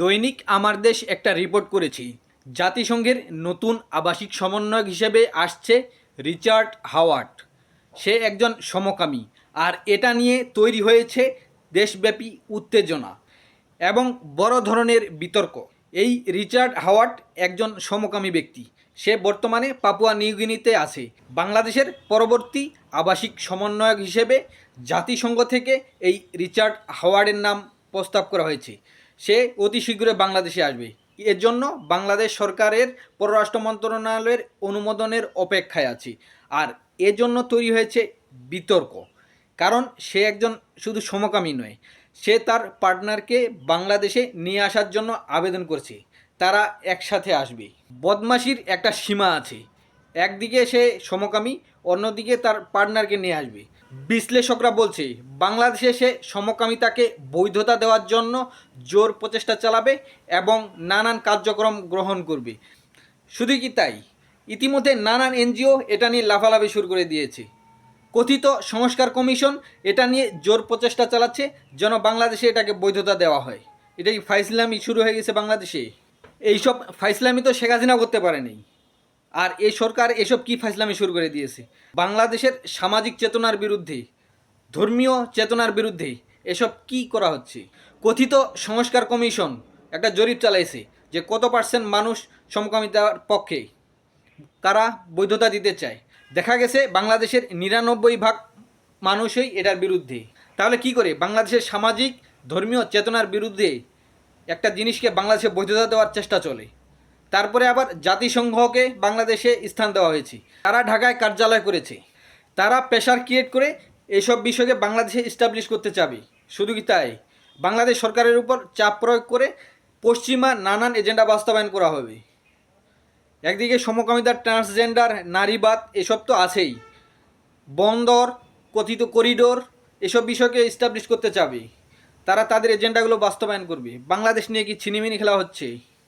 দৈনিক আমার দেশ একটা রিপোর্ট করেছি। জাতিসংঘের নতুন আবাসিক সমন্বয়ক হিসেবে আসছে রিচার্ড হাওয়ার্ড। সে একজন সমকামী আর এটা নিয়ে তৈরি হয়েছে দেশব্যাপী উত্তেজনা এবং বড় ধরনের বিতর্ক। এই রিচার্ড হাওয়ার্ড একজন সমকামী ব্যক্তি। সে বর্তমানে পাপুয়া নিউগিনিতে আছে। বাংলাদেশের পরবর্তী আবাসিক সমন্বয়ক হিসেবে জাতিসংঘ থেকে এই রিচার্ড হাওয়ার্ডের নাম প্রস্তাব করা হয়েছে। সে অতি শীঘ্রই বাংলাদেশে আসবে। এর জন্য বাংলাদেশ সরকারের পররাষ্ট্র মন্ত্রণালয়ের অনুমোদনের অপেক্ষায় আছে। আর এর জন্য তৈরি হয়েছে বিতর্ক। কারণ সে একজন শুধু সমকামী নয়, সে তার পার্টনারকে বাংলাদেশে নিয়ে আসার জন্য আবেদন করছে। তারা একসাথে আসবে। বদমাশির একটা সীমা আছে। একদিকে সে সমকামী, অন্যদিকে তার পার্টনারকে নিয়ে আসবে। বিশ্লেষকরা বলছে, বাংলাদেশে সে সমকামিতাকে বৈধতা দেওয়ার জন্য জোর প্রচেষ্টা চালাবে এবং নানান কার্যক্রম গ্রহণ করবে। শুধু কি তাই? ইতিমধ্যে নানান এনজিও এটা নিয়ে লাফালাফি শুরু করে দিয়েছে। কথিত সংস্কার কমিশন এটা নিয়ে জোর প্রচেষ্টা চালাচ্ছে যেন বাংলাদেশে এটাকে বৈধতা দেওয়া হয়। এটাই ফাইসলামি শুরু হয়ে গেছে বাংলাদেশে। এইসব ফাইসলামি তো শেখ হাসিনা করতে পারেনি। আর এই সরকার এসব কি ফাইসলামি শুরু করে দিয়েছে? বাংলাদেশের সামাজিক চেতনার বিরুদ্ধে, ধর্মীয় চেতনার বিরুদ্ধে এসব কি করা হচ্ছে? কথিত সংস্কার কমিশন একটা জরিপ চালাইছে যে কত পার্সেন্ট মানুষ সমকামিতার পক্ষে তারা বৈধতা দিতে চায়। দেখা গেছে বাংলাদেশের নিরানব্বই ভাগ মানুষই এটার বিরুদ্ধে। তাহলে কি করে? বাংলাদেশের সামাজিক, ধর্মীয় চেতনার বিরুদ্ধে একটা জিনিসকে বাংলাদেশে বৈধতা দেওয়ার চেষ্টা চলে। তারপরে আবার জাতিসংঘকে বাংলাদেশে স্থান দেওয়া হয়েছে। তারা ঢাকায় কার্যালয় করেছে। তারা প্রেশার ক্রিয়েট করে এইসব বিষয়কে বাংলাদেশে এস্টাবলিশ করতে চাবে। শুধু কি তাই? বাংলাদেশ সরকারের উপর চাপ প্রয়োগ করে পশ্চিমা নানান এজেন্ডা বাস্তবায়ন করা হবে। একদিকে সমকামিতার ট্রান্সজেন্ডার নারীবাদ এসব তো আছেই। বন্দর, কথিত করিডোর এসব বিষয়কে এস্টাবলিশ করতে চাবে। তারা তাদের এজেন্ডাগুলো বাস্তবায়ন করবে। বাংলাদেশ নিয়ে কি ছিনিমিনি খেলা হচ্ছে?